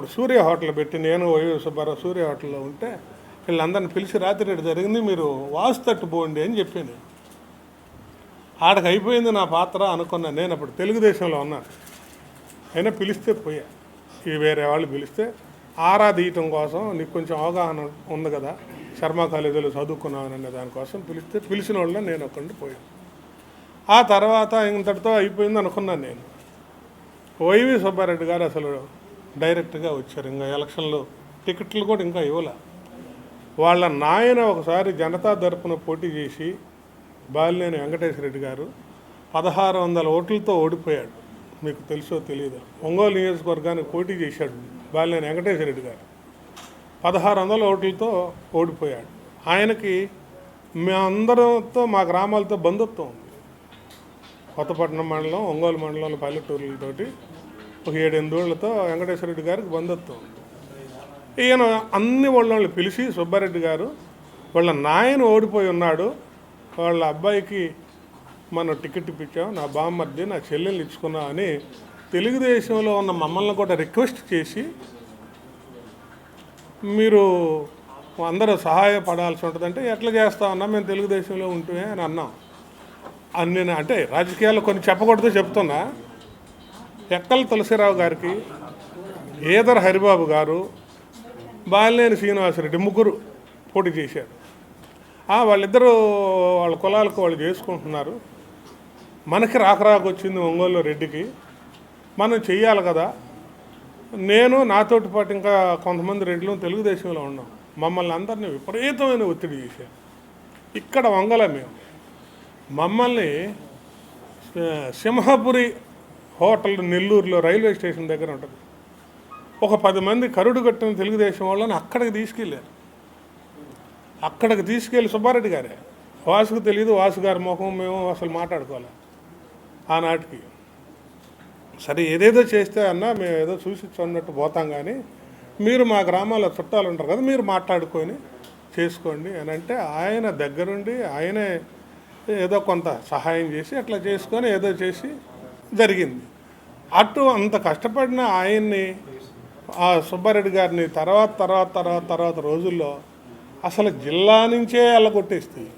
అప్పుడు సూర్య హోటల్ పెట్టి నేను వైవి సుబ్బారావు సూర్య హోటల్లో ఉంటే వీళ్ళందరిని పిలిచి రాత్రి రేటు జరిగింది మీరు వాసు తట్టు పోండి అని చెప్పాను. ఆడకి అయిపోయింది నా పాత్ర అనుకున్నాను నేను అప్పుడు తెలుగుదేశంలో ఉన్నాను అయినా పిలిస్తే పోయా. ఈ వేరే వాళ్ళు పిలిస్తే ఆరా తీయటం కోసం నీకు కొంచెం అవగాహన ఉంది కదా శర్మ కాలేజీలో చదువుకున్నాను అనే దానికోసం పిలిస్తే పిలిచిన వాళ్ళని నేను ఒక్కడిని పోయాను ఆ తర్వాత ఇంతటితో అయిపోయింది అనుకున్నాను నేను. వైవి సుబ్బారెడ్డి గారు అసలు డైరెక్ట్గా వచ్చారు. ఇంకా ఎలక్షన్లో టికెట్లు కూడా ఇంకా ఇవ్వలే. వాళ్ళ నాయన ఒకసారి జనతా తరపున పోటీ చేసి బాలినేని వెంకటేశ్వర రెడ్డి గారు పదహారు వందల ఓట్లతో ఓడిపోయాడు. మీకు తెలుసో తెలియదు. ఒంగోలు నియోజకవర్గానికి పోటీ చేశాడు బాలినేని వెంకటేశ్వర రెడ్డి గారు. పదహారు వందల ఓట్లతో ఓడిపోయాడు. ఆయనకి మేమందరంతో మా గ్రామాలతో బంధుత్వం ఉంది. కొత్తపట్నం మండలం ఒంగోలు మండలం పల్లెటూరులతోటి ఒక ఏడెనిమిదేళ్ళతో వెంకటేశ్వర రెడ్డి గారికి బంధత్వం ఉంది. ఈయన అన్ని వాళ్ళని పిలిచి సుబ్బారెడ్డి గారు వాళ్ళ నాయన ఓడిపోయి ఉన్నాడు వాళ్ళ అబ్బాయికి మనం టికెట్ ఇప్పించాం నా బామ్మర్ది నా చెల్లెలు ఇచ్చుకున్నాం అని తెలుగుదేశంలో ఉన్న మమ్మల్ని కూడా రిక్వెస్ట్ చేసి మీరు అందరూ సహాయపడాల్సి ఉంటుందంటే ఎట్లా చేస్తా ఉన్నా మేము తెలుగుదేశంలో ఉంటుమే అని అన్నాం. అని నేను అంటే రాజకీయాల్లో కొన్ని చెప్పకూడదు చెప్తున్నా. ఎక్కల తులసిరావు గారికి ఏదర్ హరిబాబు గారు బాలినేని శ్రీనివాసరెడ్డి ముగ్గురు పోటీ చేశారు. వాళ్ళిద్దరూ వాళ్ళ కులాలకు వాళ్ళు చేసుకుంటున్నారు. మనకి రాక వచ్చింది ఒంగోలు రెడ్డికి. మనం చెయ్యాలి కదా. నేను నాతోటి పాటు ఇంకా కొంతమంది రెడ్లు తెలుగుదేశంలో ఉన్నాం. మమ్మల్ని అందరినీ విపరీతమైన ఒత్తిడి చేశారు. ఇక్కడ వంగల మేము మమ్మల్ని సింహపురి హోటల్ నెల్లూరులో రైల్వే స్టేషన్ దగ్గర ఉంటుంది. ఒక పది మంది కరుడు కట్టిన తెలుగుదేశం వాళ్ళని అక్కడికి తీసుకెళ్ళారు. అక్కడికి తీసుకెళ్ళి సుబ్బారెడ్డి గారే. వాసుకు తెలియదు వాసు గారి ముఖం మేము అసలు మాట్లాడుకోవాలి ఆనాటికి. సరే ఏదేదో చేస్తే అన్నా మేము ఏదో చూసి చూడనట్టు పోతాం కానీ మీరు మా గ్రామాల్లో చుట్టాలు ఉంటారు కదా మీరు మాట్లాడుకొని చేసుకోండి అని అంటే ఆయన దగ్గరుండి ఆయనే ఏదో కొంత సహాయం చేసి అట్లా చేసుకొని ఏదో చేసి జరిగింది. అటు అంత కష్టపడిన ఆయన్ని ఆ సుబ్బారెడ్డి గారిని తర్వాత తర్వాత తర్వాత తర్వాత రోజుల్లో అసలు జిల్లా నుంచే వెళ్ళగొట్టేస్తాయి